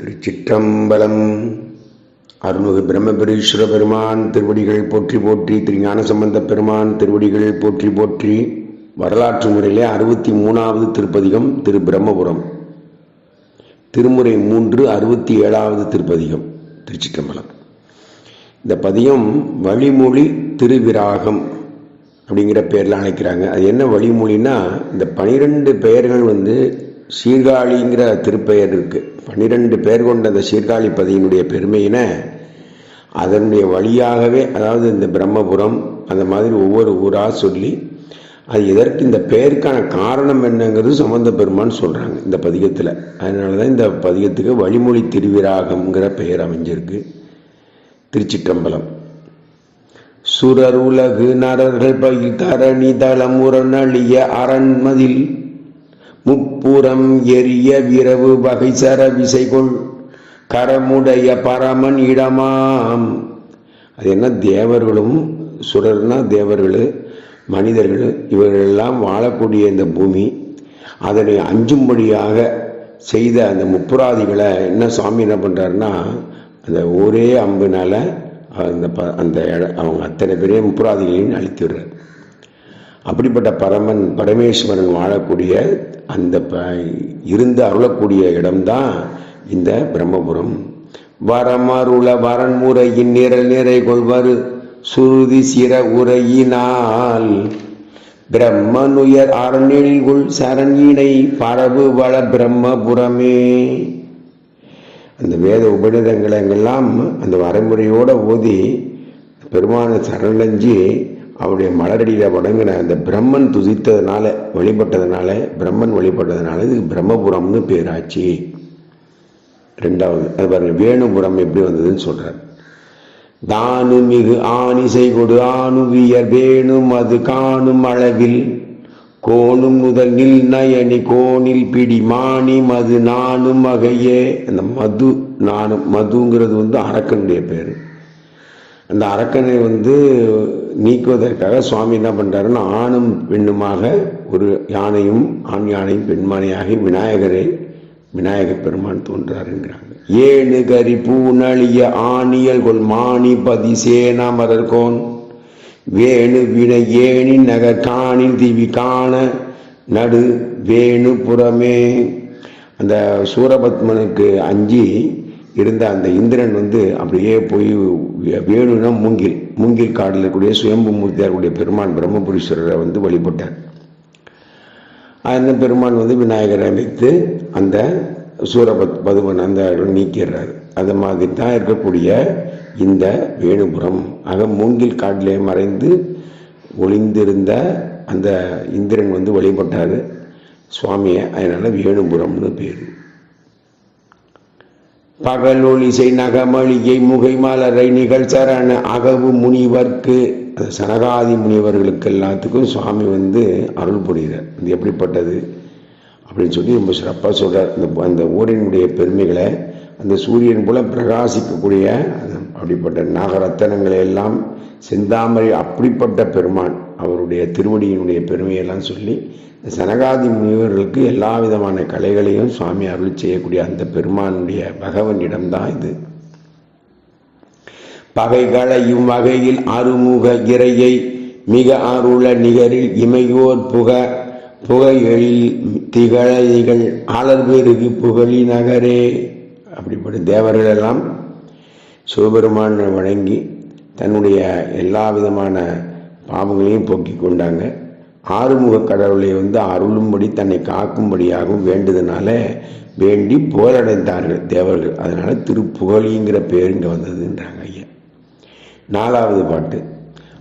திருச்சிற்றம்பலம். அருள்மிகு பிரம்மபுரீஸ்வர பெருமான் திருவடிகள் போற்றி போற்றி திருஞான சம்பந்த பெருமான் திருவடிகள் போற்றி போற்றி வரலாற்று முறையிலே அறுபத்தி மூணாவது திருப்பதிகம் திரு பிரம்மபுரம் திருமுறை மூன்று அறுபத்தி ஏழாவது திருப்பதிகம் திருச்சிற்றம்பலம். இந்த பதியம் வழிமொழி திருவிராகம் அப்படிங்கிற பேரில் அழைக்கிறாங்க. அது என்ன வழிமொழின்னா இந்த பனிரெண்டு பெயர்கள் வந்து சீர்காழிங்கிற திருப்பெயர் இருக்குது பன்னிரெண்டு பேர் கொண்ட அந்த சீர்காழி பதியினுடைய பெருமையினை அதனுடைய வழியாகவே அதாவது இந்த பிரம்மபுரம் அந்த மாதிரி ஒவ்வொரு ஊராக சொல்லி அது எதற்கு இந்த பெயருக்கான காரணம் என்னங்கிறது சம்பந்த பெருமான்னு சொல்கிறாங்க இந்த பதிகத்தில். அதனால தான் இந்த பதிகத்துக்கு வழிமொழி திருவிராகம்ங்கிற பெயர் அமைஞ்சிருக்கு. திருச்சிற்றம்பலம். சுரர் உலகு நரர்கள் பயில் தரணி தளமுரண் அழிய அரண்மதில் முப்புறம் எரிய விரவு வகைசர விசைகொள் கரமுடைய பரமன் இடமாம். அது என்ன தேவர்களும் சுரர்னா தேவர்கள் மனிதர்கள் இவர்களெல்லாம் வாழக்கூடிய இந்த பூமி அதனை அஞ்சும்படியாக செய்த அந்த முப்புராதிகளை என்ன சுவாமி என்ன பண்ணுறாருன்னா அந்த ஒரே அம்புனால அந்த ப அந்த அவங்க அத்தனை பேரையும் முப்புராதிகளையும் அழித்து விடுறார். அப்படிப்பட்ட பரமன் பரமேஸ்வரன் வாழக்கூடிய அந்த ப இருந்து அருளக்கூடிய இடம்தான் இந்த பிரம்மபுரம். வரமருள வரன்முறையின் நிரல் நிறை கொள்வர் சுருதி சிற உரையினால். பிரம்மனுயர் அரணில்குள் சரணினை பரவு வள பிரம்மபுரமே. அந்த வேத உபநிடங்களெல்லாம் அந்த வரைமுறையோட ஓதி பெருமான சரணஞ்சி அவருடைய மலரடியில் வணங்கின அந்த பிரம்மன் துதித்ததுனால வழிபட்டதுனால பிரம்மன் வழிபட்டதுனால இதுக்கு பிரம்மபுரம்னு பேராச்சு. ரெண்டாவது அது பாருங்க வேணுபுரம் எப்படி வந்ததுன்னு சொல்கிறார் தானு மிகு ஆணிசை கொடு ஆணுவியர் வேணும் அது காணும் அளவில் கோணும் முதல் நில் நயனி கோணில் பிடி மானி மது நானும் வகையே அந்த மது நானும் மதுங்கிறது வந்து அரக்கனுடைய பேர். அந்த அரக்கனை வந்து நீக்குவதற்காக சுவாமி என்ன பண்ணுறாருன்னா ஆணும் பெண்ணுமாக ஒரு யானையும் ஆண் யானையும் பெண்மானையாகி விநாயகரை விநாயகர் பெருமான் தோன்றாருங்கிறாங்க. ஏழு கரி பூநளிய ஆணியல் கொள் மாணி பதி சேனாமரர்கோன் வேணு வினை ஏணி நகர் காணில் திவி காண நடு வேணு புறமே. அந்த சூரபத்மனுக்கு அஞ்சி இருந்த அந்த இந்திரன் வந்து அப்படியே போய் வேணும்னா மூங்கில் மூங்கில் காடில் இருக்கக்கூடிய சுயம்பு மூர்த்தியாருடைய பெருமான் பிரம்மபுரீஸ்வரரை வந்து வழிபட்டார். அந்த பெருமான் வந்து விநாயகரை அமைத்து அந்த சூரபத் பதுமன் அந்த இடம் நீக்கிறார். அந்த மாதிரி தான் இருக்கக்கூடிய இந்த வேணுபுரம். ஆக மூங்கில் காட்டிலே மறைந்து ஒளிந்திருந்த அந்த இந்திரன் வந்து வழிபட்டார். சுவாமியை அதனால் வேணுபுரம்னு பேர். பகலொளிசை நகமளிகை முகை மலரை நிகழ்ச்சரண அகவு முனிவர்க்கு. சனகாதி முனிவர்களுக்கு எல்லாத்துக்கும் சுவாமி வந்து அருள் புரிகிறார். இது எப்படிப்பட்டது? அப்படின்னு சொல்லி ரொம்ப சிறப்பாக சொல்கிறார் அந்த அந்த ஊரினுடைய பெருமைகளை அந்த சூரியன் போல பிரகாசிக்கக்கூடிய அப்படிப்பட்ட நாகரத்தனங்களை எல்லாம் செந்தாமரை அப்படிப்பட்ட பெருமான் அவருடைய திருவடியினுடைய பெருமையெல்லாம் சொல்லி சனகாதி முனிவர்களுக்கு எல்லா விதமான கலைகளையும் சுவாமி அருள் செய்யக்கூடிய அந்த பெருமானுடைய பகவனிடம்தான் இது. பகைகளையும் வகையில் அருமுக இறையை மிக அருள நிகரில் இமையோர் புக புகைகளில் திகழைகள் ஆளர்பெருகு புகழி நகரே. அப்படிப்பட்ட தேவர்கள் எல்லாம் சிவபெருமானை வணங்கி தன்னுடைய எல்லா விதமான பாவங்களையும் போக்கிக் கொண்டாங்க. ஆறுமுக கடவுளை வந்து அருளும்படி தன்னை காக்கும்படியாகவும் வேண்டுதனால வேண்டி புகழடைந்தார்கள் தேவர்கள். அதனால திருப்புகழிங்கிற பேர் இங்கே வந்ததுன்றாங்க ஐயா. நாலாவது பாட்டு.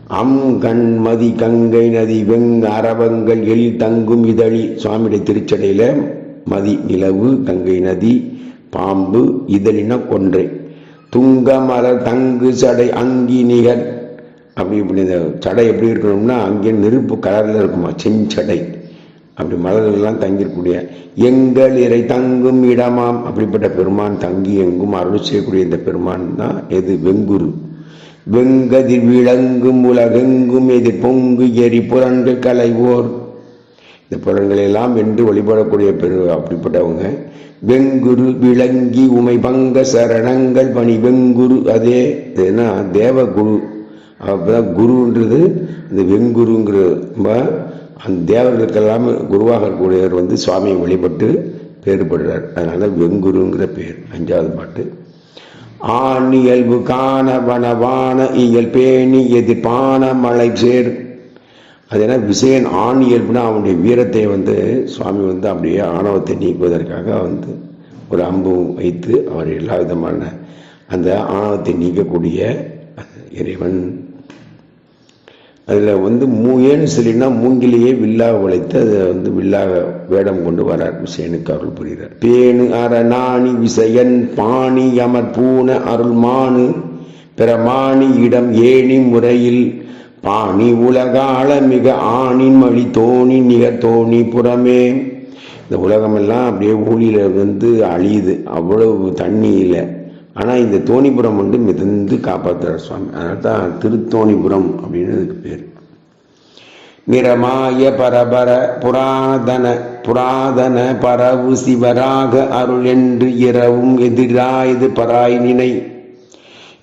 அம் கண் மதி கங்கை நதி வெங் அரவங்கள் எழில் தங்கும் இதழி. சுவாமியுடைய திருச்சடையில் மதி நிலவு கங்கை நதி பாம்பு இதழின கொன்றை. துங்க தங்கு சடை அங்கி நிகர் அப்படி இப்படி இந்த சடை எப்படி இருக்கணும்னா அங்கே நெருப்பு கலரில் இருக்குமா? செஞ்சடை அப்படி மலர்கள்லாம் தங்கியிருக்கக்கூடிய எங்கள் இறை தங்கும் இடமாம். அப்படிப்பட்ட பெருமான் தங்கி எங்கும் அருள் செய்யக்கூடிய இந்த பெருமான் தான் எது? வெங்குரு. வெங்கதிர் விளங்கும் உலகெங்கும் எதிர் பொங்கு எரி புரண்டு கலைவோர் இந்த புலன்களெல்லாம் வென்று வழிபடக்கூடிய பெரு அப்படிப்பட்டவங்க. வெங்குரு விளங்கி உமை பங்க சரணங்கள் பணி வெங்குரு. அதே இது என்ன? தேவகுரு. அப்போ குருன்றது இந்த வெங்குருங்கிற அந்த தேவர்களுக்கெல்லாம் குருவாக இருக்கக்கூடியவர் வந்து சுவாமியை வழிபட்டு பேறுபடுறார் அதனால வெங்குருங்கிற பேர் அஞ்சாவது பாட்டு. ஆண் இயல்பு காண வனவான இயல் பேணி எதிர்பான மலை சேர். அது என்ன விசயன் ஆண் இயல்புனா அவனுடைய வீரத்தை வந்து சுவாமி வந்து அப்படியே ஆணவத்தை நீக்குவதற்காக வந்து ஒரு அம்பும் வைத்து அவர் எல்லா விதமான அந்த ஆணவத்தை நீக்கக்கூடிய இறைவன் அதில் வந்து மூ ஏன்னு சொல்லினா மூங்கிலேயே வில்லாக உழைத்து அதை வந்து வில்லாக வேடம் கொண்டு வரார் விசயனுக்கு அருள் புரிகிறார். பேணு அரணாணி விசயன் பாணி யமர் பூன அருள்மானு பிரமாணி இடம் ஏணி முறையில் பாணி உலகாள மிக ஆணின் மொழி தோணி நிகர் தோணி புறமே. இந்த உலகமெல்லாம் அப்படியே ஊழியில் வந்து அழியுது. அவ்வளவு தண்ணி இல்லை ஆனால் இந்த தோணிபுரம் வந்து மிதந்து காப்பாற்றுறார் சுவாமி. அதனால தான் திருத்தோணிபுரம் அப்படின்னு அதுக்கு பேர். நிறமாய பரபர புராதன புராதன பரவு சிவராக அருள் என்று இரவும் எதிராயது பராய் நினை.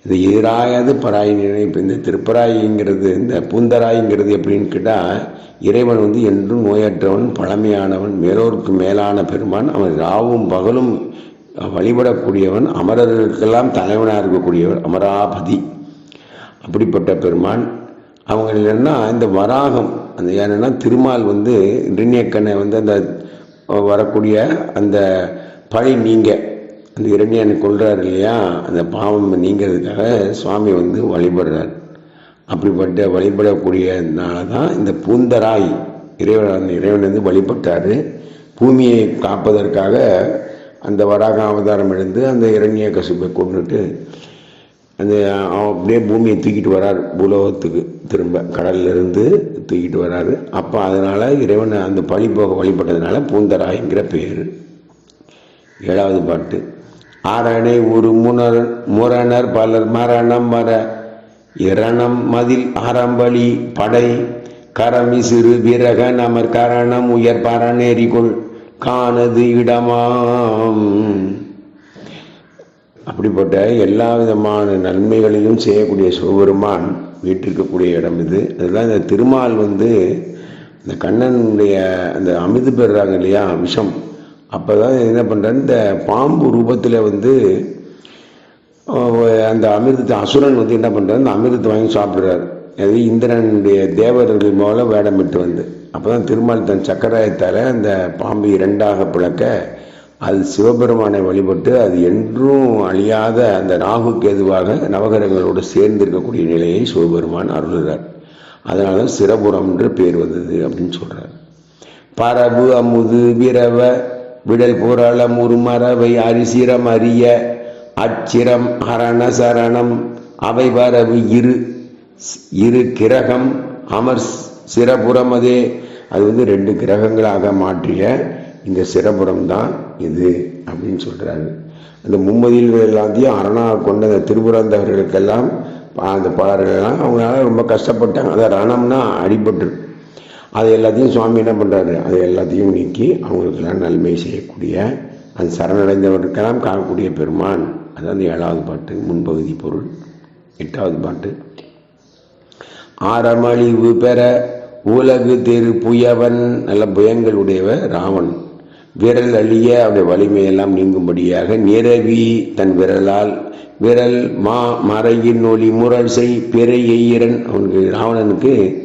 இது எதிராயது பராய் நினை. இப்போ இந்த திருப்பராய்ங்கிறது இந்த பூந்தராய்ங்கிறது எப்படின்னு கேட்டால் இறைவன் வந்து என்றும் நோயற்றவன் பழமையானவன் மேலோருக்கு மேலான பெருமான் அவன் ராவும் பகலும் வழிபடக்கூடியவன் அமரர்களுக்கெல்லாம் தலைவனாக இருக்கக்கூடியவன் அமராபதி. அப்படிப்பட்ட பெருமான். அவங்க என்னென்னா இந்த வராகம் அந்த ஏன்னா திருமால் வந்து இரண்யக்கண்ணை வந்து அந்த வரக்கூடிய அந்த பழி நீங்க அந்த இரண்யனை கொள்கிறார் இல்லையா? அந்த பாவம் நீங்கிறதுக்காக சுவாமி வந்து வழிபடுறார். அப்படிப்பட்ட வழிபடக்கூடியனால தான் இந்த பூந்தராய் இறைவன் அந்த இறைவன் வந்து வழிபட்டார். பூமியை காப்பதற்காக அந்த வராக அவதாரம் எழுந்து அந்த இரண்ய கசிப்பை கொண்டுட்டு அந்த அப்படியே பூமியை தூக்கிட்டு வரார் பூலோகத்துக்கு திரும்ப. கடல்லிருந்து தூக்கிட்டு வராரு. அப்போ அதனால் இறைவனை அந்த பழி போக வழிபட்டதுனால பூந்தராய்ங்கிற பேர். ஏழாவது பாட்டு. ஆரணை ஒரு முனர் முரணர் பலர் மரணம் வர. இரணம் மதில் ஆரம்பலி படை. கரமி சிறு விரக நமர் கரணம் உயர் பரணேறிகொள் காணது இடமாம். அப்படிப்பட்ட எல்லா விதமான நன்மைகளையும் செய்யக்கூடிய சிவபெருமான் வீட்டிருக்கக்கூடிய இடம் இது. அதெல்லாம் இந்த திருமால் வந்து இந்த கண்ணனுடைய அந்த அமிர்து பெறுறாங்க இல்லையா விஷம். அப்போ தான் என்ன பண்ணுறாரு இந்த பாம்பு ரூபத்தில் வந்து அந்த அமிர்தத்தை அசுரன் வந்து என்ன பண்ணுறாரு அந்த அமிர்தத்தை வாங்கி சாப்பிட்றாரு. அது இந்திரனுடைய தேவர்கள் மூலம் வேடமிட்டு வந்து. அப்போ தான் திருமால் தன் சக்கராயத்தால் அந்த பாம்பு இரண்டாக பிளக்க அது சிவபெருமானை வழிபட்டு அது என்றும் அழியாத அந்த ராகுக்கு எதுவாக நவகரங்களோடு சேர்ந்து இருக்கக்கூடிய நிலையை சிவபெருமான் அருளுகிறார். அதனால தான் சிரபுரம் என்று பேர் வந்தது அப்படின்னு சொல்கிறார் பரபு அமுது விரவ விடல் புரளம் உருமரவை அரிசிரம் அறிய அச்சிரம் அரண சரணம் அவை பரவு இரு. இரு கிரகம் அமர் சிறபுறம் அதே. அது வந்து ரெண்டு கிரகங்களாக மாற்றிய இந்த சிறபுரம் தான் இது அப்படின்னு சொல்கிறாரு அந்த மும்மதியில் எல்லாத்தையும் அரணாக கொண்ட அந்த திருபுரந்தவர்களுக்கெல்லாம் அந்த பாடல்கள்லாம் அவங்களால ரொம்ப கஷ்டப்பட்டாங்க. அதை ரணம்னா அடிபட்டு. அது எல்லாத்தையும் சுவாமி என்ன பண்ணுறாரு அதை எல்லாத்தையும் நீக்கி அவங்களுக்கெல்லாம் நன்மை செய்யக்கூடிய அந்த சரணடைந்தவர்களுக்கெல்லாம் காணக்கூடிய பெருமான். அதான் அந்த ஏழாவது பாட்டு முன்பகுதி பொருள். எட்டாவது பாட்டு. ஆரமழிவு பெற உலகு தெரு புயவன். நல்ல புயங்கள் உடையவர் ராவன் விரல் அழிய அவருடைய வலிமையெல்லாம் நீங்கும்படியாக நிரவி தன் விரலால் விரல் மா மறையின் ஒளி முரசை பிறை எய்யரன் அவனுக்கு ராவணனுக்கு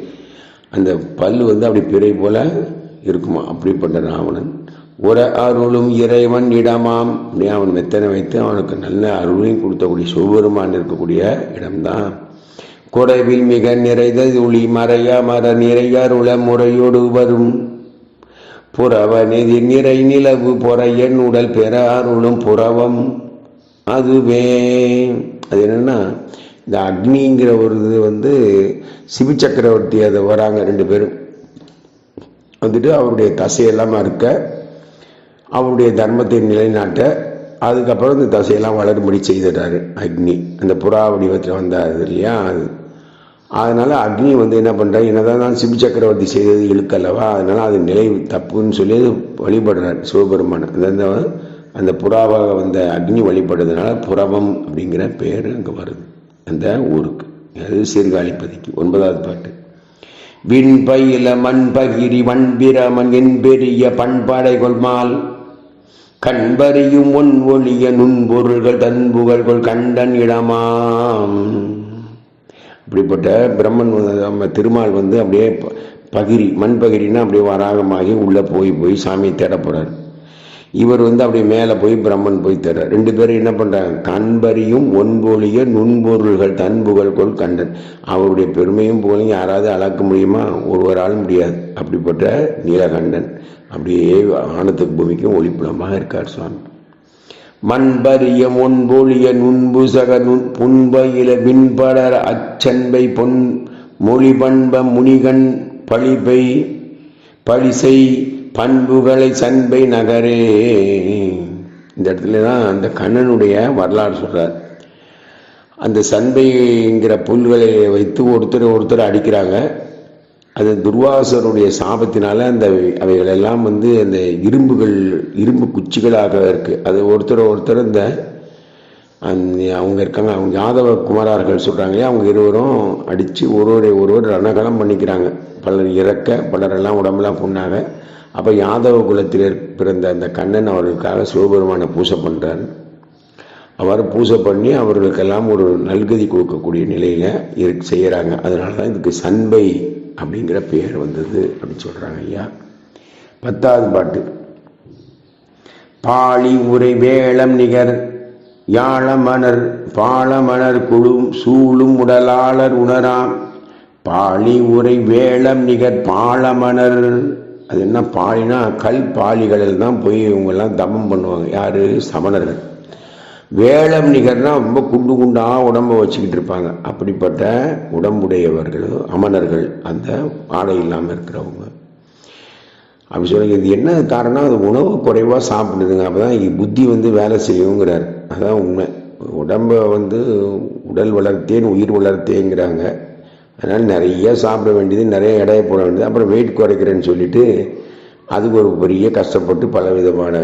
அந்த பல்லு வந்து அப்படி பிறை போல இருக்குமா? அப்படிப்பட்ட ராவணன். ஒரு அருளும் இறைவன் இடமாம். அப்படியே அவன் மெத்தனை வைத்து அவனுக்கு நல்ல அருளையும் கொடுத்தக்கூடிய சிவபெருமான் இருக்கக்கூடிய இடம்தான். குறைவில் மிக நிறைந்த துளி மறைய மர நிறையருள முறையோடு வரும். புறவனிதி நிறை நிலவு பொறையன் உடல் பெற அருளும் புறவம் அதுவே. அது என்னென்னா இந்த அக்னிங்கிற ஒரு இது வந்து சிவி சக்கரவர்த்தி அதை வராங்க ரெண்டு பேரும். வந்துட்டு அவருடைய தசையெல்லாம் இருக்க அவருடைய தர்மத்தை நிலைநாட்ட அதுக்கப்புறம் இந்த தசையெல்லாம் வளரும்படி செய்துட்டாரு அக்னி. அந்த புறா வடிவத்தில் வந்தார் இல்லையா? அது அதனால் அக்னி வந்து என்ன பண்றாரு? என்னதான் தான் சிபி சக்கரவர்த்தி செய்தது இழுக்கல்லவா? அதனால் அது நிலை தப்புன்னு சொல்லி அது வழிபடுறார் சிவபெருமான். அந்த அந்த புறாவாக வந்த அக்னி வழிபடுறதுனால புறவம் அப்படிங்கிற பேர் அங்கே வருது. அந்த ஊருக்கு. அது சீர்காழிப்பதிக்கு ஒன்பதாவது பாட்டு. விண்பயில மண்பகிரி வண்பிரமன் என்பெரிய பண்பாடை கொள்மால். கண்பறியும் ஒன் ஒளிய நுண்பொருள்கள் தன்புகழ்கள் கண்டன் இடமாம். இப்படிப்பட்ட பிரம்மன் வந்து நம்ம திருமால் வந்து அப்படியே பகிரி மண் பகிரின்னா அப்படியே வராகமாகி உள்ளே போய் போய் சாமியை தேட இவர் வந்து அப்படியே மேலே போய் பிரம்மன் போய் தேடுறார். ரெண்டு பேரும் என்ன பண்ணுறாங்க கண்பறியும் ஒன்பொழிய நுண்பொருள்கள் தன்புகள் கொள் கண்டன். அவருடைய பெருமையும் புகழையும் யாராவது அளக்க முடியுமா? ஒருவரால் முடியாது. அப்படிப்பட்ட நீலகண்டன் அப்படியே ஆனத்துக்கு பூமிக்கும் ஒளிப்புலமாக இருக்கார் சுவாமி. மண்பரிய முன்பொழிய நுண்புசக நுண் புண்பயில விண்படர அச்சன்பை பொன் மொழி பண்ப முனிகன் பழிபை பழிசை பண்புகளை சண்பை நகரே. இந்த இடத்துல தான் அந்த கண்ணனுடைய வரலாறு சொல்கிறார் அந்த சண்பைங்கிற புல்களை வைத்து ஒருத்தர் ஒருத்தர் அடிக்கிறாங்க. அது துர்வாசருடைய சாபத்தினால அந்த அவைகள் எல்லாம் வந்து அந்த இரும்புகள் இரும்பு குச்சிகளாக இருக்கு. அது ஒருத்தர் ஒருத்தர் இந்த அவங்க இருக்காங்க அவங்க யாதவ குமாரர்கள் சொல்றாங்க அவங்க இருவரும் அடிச்சு ஒருவரை ஒருவர் ரணகலம் பண்ணிக்கிறாங்க. பலர் இறக்க பலரெல்லாம் உடம்பெல்லாம் புண்ணாக. அப்ப யாதவ குலத்தில் பிறந்த அந்த கண்ணன் அவர்களுக்காக சிவபெருமானை பூசை பண்ணுறாரு அவர் பூஜை பண்ணி அவர்களுக்கெல்லாம் ஒரு நல்கதி கொடுக்கக்கூடிய நிலையில இரு செய்கிறாங்க அதனால தான் இதுக்கு சண்பை அப்படிங்கிற பெயர் வந்தது அப்படின்னு சொல்கிறாங்க ஐயா. பத்தாவது பாட்டு. பாழி உரை வேளம் நிகர் யாழமணர் பாழமணர் குழும் சூழும் உடலாளர் உணராம். பாழி உரை வேளம் நிகர் பாழமணர். அது என்ன பாழினா கல் பாலிகளில் தான் போய் இவங்கெல்லாம் தமம் பண்ணுவாங்க. யார்? சமணர்கள். வேளம் நிகர்னா ரொம்ப குண்டு குண்டாக உடம்பை வச்சுக்கிட்டு இருப்பாங்க. அப்படிப்பட்ட உடம்புடையவர்கள் அமணர்கள் அந்த ஆடை இல்லாமல் இருக்கிறவங்க. அப்படி சொல்லுங்க இது என்ன காரணம்? அது உணவு குறைவாக சாப்பிடுதுங்க. அப்பதான் புத்தி வந்து வேலை செய்யுங்கிறார். அதான் உண்மை. உடம்ப வந்து உடல் வளர்த்தேன் உயிர் வளர்த்தேங்கிறாங்க. அதனால் நிறைய சாப்பிட வேண்டியது நிறைய எடையை போட வேண்டியது. அப்புறம் வெயிட் குறைக்கிறேன்னு சொல்லிட்டு அதுக்கு ஒரு பெரிய கஷ்டப்பட்டு பல விதமான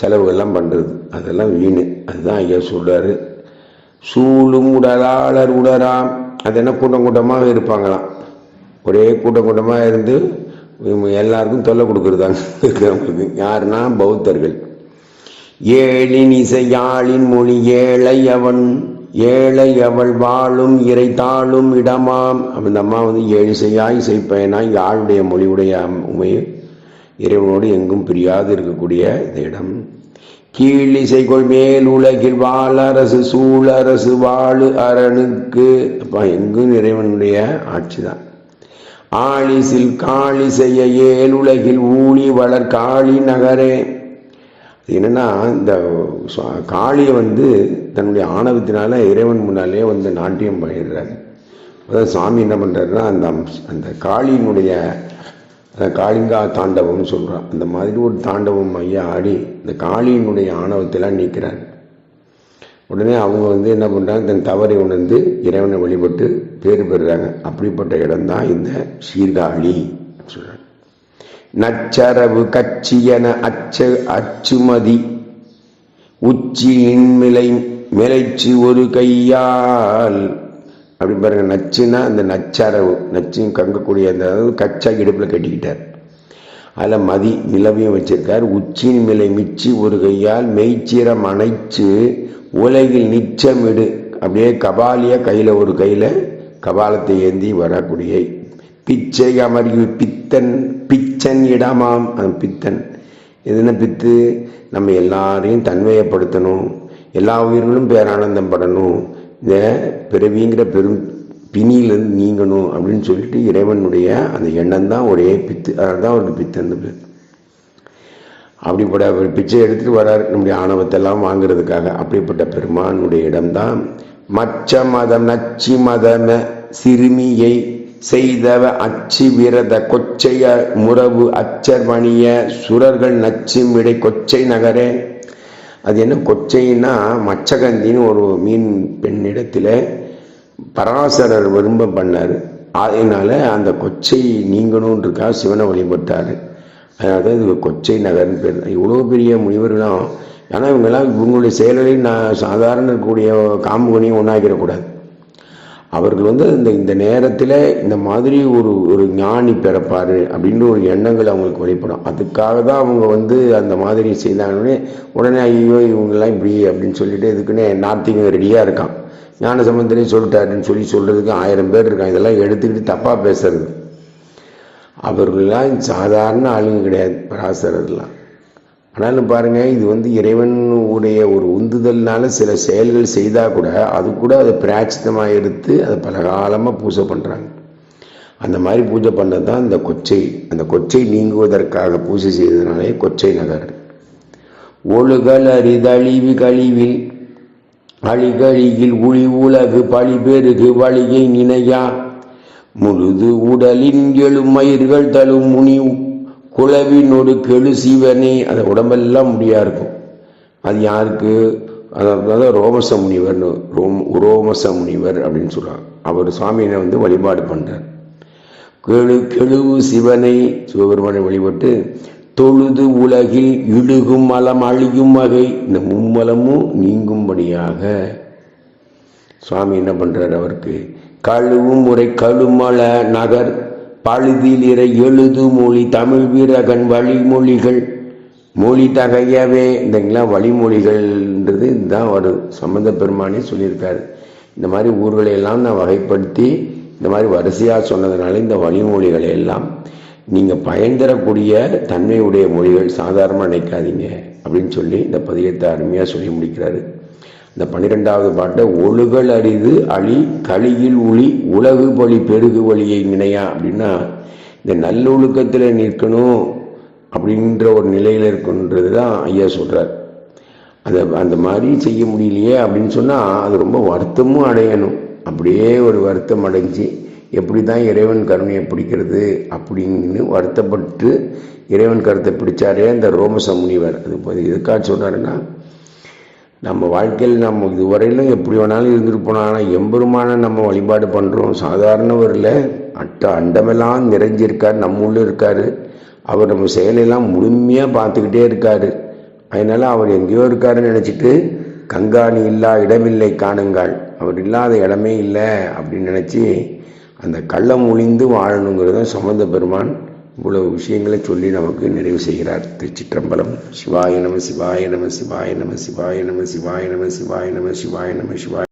செலவுகள்லாம் பண்ணுறது அதெல்லாம் வீண். அதுதான் ஐயா சொல்கிறாரு சூழும் உடலாளர் உடலாம் அது என்ன கூட்டம் கூட்டமாக இருப்பாங்களாம். ஒரே கூட்டம் கூட்டமாக இருந்து எல்லாருக்கும் தொல்லை கொடுக்குறதாங்க இருக்கிறவங்களுக்கு. யாருன்னா பௌத்தர்கள். ஏழின் இசையாளின் மொழி ஏழை அவன் ஏழை அவள் வாழும் இறைத்தாளும் இடமாம். அந்த அம்மா வந்து ஏழிசையாய் இசைப்பயனாய் யாழுடைய மொழியுடைய அம்- இறைவனோடு எங்கும் பிரியாது இருக்கக்கூடிய இந்த இடம். கீழிசைகொள் மேல் உலகில் வாழரசு சூழரசு வாழு அரணுக்கு. அப்போ எங்கும் இறைவனுடைய ஆட்சி தான் ஆழிசில் காளி செய்ய ஏழுலகில் ஊழி வளர் காளி நகரே. என்னென்னா என்னன்னா இந்த காளியை வந்து தன்னுடைய ஆணவத்தினால இறைவன் முன்னாலே வந்து நாட்டியம் பண்ணிடுறாரு அதாவது சாமி என்ன பண்ணுறாருன்னா அந்த அந்த காளியினுடைய அதை காளிங்கா தாண்டவம்னு சொல்கிறான் அந்த மாதிரி ஒரு தாண்டவம் ஐயா ஆடி இந்த காளியினுடைய ஆணவத்தெல்லாம் நீக்கிறார். உடனே அவங்க வந்து என்ன பண்ணுறாங்க தன் தவறை உணர்ந்து இறைவனை வழிபட்டு பேர் பெறுறாங்க. அப்படிப்பட்ட இடம்தான் இந்த சீர்காழி சொல்கிறாங்க நச்சரவு கச்சியன அச்ச அச்சுமதி உச்சி இன்மிலை மிளைச்சு ஒரு கையால் அப்படி பாருங்க நச்சுன்னா அந்த நச்சரவு நச்சையும் கங்கக்கூடிய அந்த அதாவது கச்சா இடுப்பில் கட்டிக்கிட்டார். அதில் மதி நிலவையும் வச்சிருக்கார். உச்சின் மிலை மிச்சி ஒரு கையால் மெய்ச்சிரம் அணைச்சு உலகில் நிச்சமிடு. அப்படியே கபாலிய கையில் ஒரு கையில் கபாலத்தை ஏந்தி வரக்கூடிய பிச்சை அமர்வு பித்தன் பிச்சன் இடமாம். அந்த பித்தன். எதுனா பித்து? நம்ம எல்லாரையும் தன்மையப்படுத்தணும். எல்லா உயிர்களும் பேரானந்தம் படணும். இந்த பிறவிங்கிற பெரும் பிணியிலிருந்து நீங்கணும் அப்படின்னு சொல்லிட்டு இறைவனுடைய அந்த எண்ணம் தான் ஒரே பித்து அதான் அவருக்கு பித்து பேர் அப்படிப்பட்ட அவர் பிச்சை எடுத்துகிட்டு வரார் நம்முடைய ஆணவத்தெல்லாம் வாங்குறதுக்காக. அப்படிப்பட்ட பெருமானுடைய இடம்தான் மச்ச மதம் நச்சி மதம சிறுமியை செய்தவ அச்சி விரத கொச்சைய முறவு அச்சர்மணிய சுரர்கள் நச்சும் கொச்சை நகரே. அது என்ன கொச்சைன்னா மச்சகந்தின்னு ஒரு மீன் பெண்ணிடத்தில் பராசரர் விரும்ப பண்ணார். அதனால் அந்த கொச்சை நீங்கணுன்றக்காக சிவனை வழிபட்டார். அதனால தான் இது கொச்சை நகர்னு பேர். இவ்வளோ பெரிய முனிவர்களும் ஏன்னா இவங்கெல்லாம் இவங்களுடைய செயல்களை நான் சாதாரண இருக்கக்கூடிய காம்புகளையும் ஒன்றாக்கிடக்கூடாது அவர்கள் வந்து இந்த இந்த நேரத்தில் இந்த மாதிரி ஒரு ஒரு ஞானி பிறப்பார் அப்படின்ற ஒரு எண்ணங்கள் அவங்களுக்கு வெளிப்படும். அதுக்காக தான் அவங்க வந்து அந்த மாதிரி செய்தாங்கன்னே உடனே ஐயோ இவங்கெல்லாம் இப்படி அப்படின்னு சொல்லிட்டு இதுக்குன்னு நார்த்திங்க ரெடியாக இருக்கான். ஞான சம்பந்தரே சொல்லிட்டாருன்னு சொல்லி சொல்கிறதுக்கு ஆயிரம் பேர் இருக்கான் இதெல்லாம் எடுத்துக்கிட்டு தப்பாக பேசுறது. அவர்கள்லாம் சாதாரண ஆளுங்க கிடையாது பராசரர்லாம் ஆனாலும் பாருங்கள் இது வந்து இறைவனுடைய ஒரு உந்துதல்னால சில செயல்கள் செய்தால் கூட அது கூட அதை பிராச்சித்தமாக எடுத்து அதை பல காலமாக பூஜை பண்ணுறாங்க அந்த மாதிரி பூஜை பண்ணது தான் இந்த கொச்சை. அந்த கொச்சை நீங்குவதற்காக பூஜை செய்ததுனாலே கொச்சை நகர். ஒழுகல் அரிதழிவு கழிவில் அழிகழியில் உழி உலகு பழி பெருகு வழியை நினையா? முழுது உடலின் எழும் மயிர்கள் தழும் முனி குளவினோடு கெழு சிவனே அந்த உடம்பெல்லாம் முடியா இருக்கும். அது யாருக்கு? அதாவது ரோமச முனிவர்னு ரோம் ரோமச முனிவர் அப்படின்னு சொல்கிறாங்க அவர் சுவாமியினை வந்து வழிபாடு பண்ணுறார் கெழு கெழுவு சிவனை சிவபெருமானை வழிபட்டு தொழுது உலகில் இழுகும் மலம் அழியும் வகை இந்த மும்மலமும் நீங்கும்படியாக சுவாமி என்ன பண்ணுறார் அவருக்கு? கழுவும் முறை கழுமல நகர் பழுதிலிற எழுது மொழி தமிழ் வீரகன் வழிமொழிகள். மொழி தகையவே இந்தங்களா வழிமொழிகள்ன்றது இதுதான் ஒரு சம்பந்த பெருமானே சொல்லியிருக்காரு. இந்த மாதிரி ஊர்களை எல்லாம் நான் வகைப்படுத்தி இந்த மாதிரி வரிசையாக சொன்னதுனால இந்த வழிமொழிகளை எல்லாம் நீங்கள் பயன்தரக்கூடிய தன்மையுடைய மொழிகள் சாதாரணமாக நினைக்காதீங்க அப்படின்னு சொல்லி இந்த பதியத்தை அருமையாக சொல்லி முடிக்கிறாரு. இந்த பன்னிரெண்டாவது பாட்டை ஒழுகல் அரிது அழி களியில் ஒளி உலகு பலி பெருகு வழியை நினையா அப்படின்னா இந்த நல்லொழுக்கத்தில் நிற்கணும் அப்படின்ற ஒரு நிலையில் இருக்குன்றது தான் ஐயா சொல்கிறார் அதை அந்த மாதிரி செய்ய முடியலையே அப்படின்னு சொன்னால் அது ரொம்ப வருத்தமும் அடையணும். அப்படியே ஒரு வருத்தம் அடைஞ்சு எப்படி தான் இறைவன் கருணையை பிடிக்கிறது அப்படின்னு வருத்தப்பட்டு இறைவன் கருத்தை பிடிச்சாரே அந்த ரோமச முனிவர் அது எதுக்காக சொன்னாருன்னா நம்ம வாழ்க்கையில் நம்ம இதுவரையிலும் எப்படி வேணாலும் இருந்துட்டு போனோம். ஆனால் எம்பெருமான நம்ம வழிபாடு பண்ணுறோம் சாதாரணவரில் அட்ட அண்டமெல்லாம் நிறைஞ்சிருக்கார் நம்ம உள்ளே இருக்கார். அவர் நம்ம செயலெல்லாம் முழுமையாக பார்த்துக்கிட்டே இருக்கார். அதனால் அவர் எங்கேயோ இருக்காருன்னு நினச்சிட்டு கங்காணி இல்லா இடமில்லை காணுங்கள். அவர் இல்லாத இடமே இல்லை. அப்படின்னு நினச்சி அந்த கள்ளம் ஒளிந்து வாழணுங்கிறத சம்பந்த பெருமான் இவ்வளவு விஷயங்களை சொல்லி நமக்கு நிறைவு செய்கிறார். திருச்சிற்றம்பலம். சிவாய நம சிவாய நம சிவாய நம சிவாய நம சிவாய நம சிவாய நம சிவாய நம சிவாய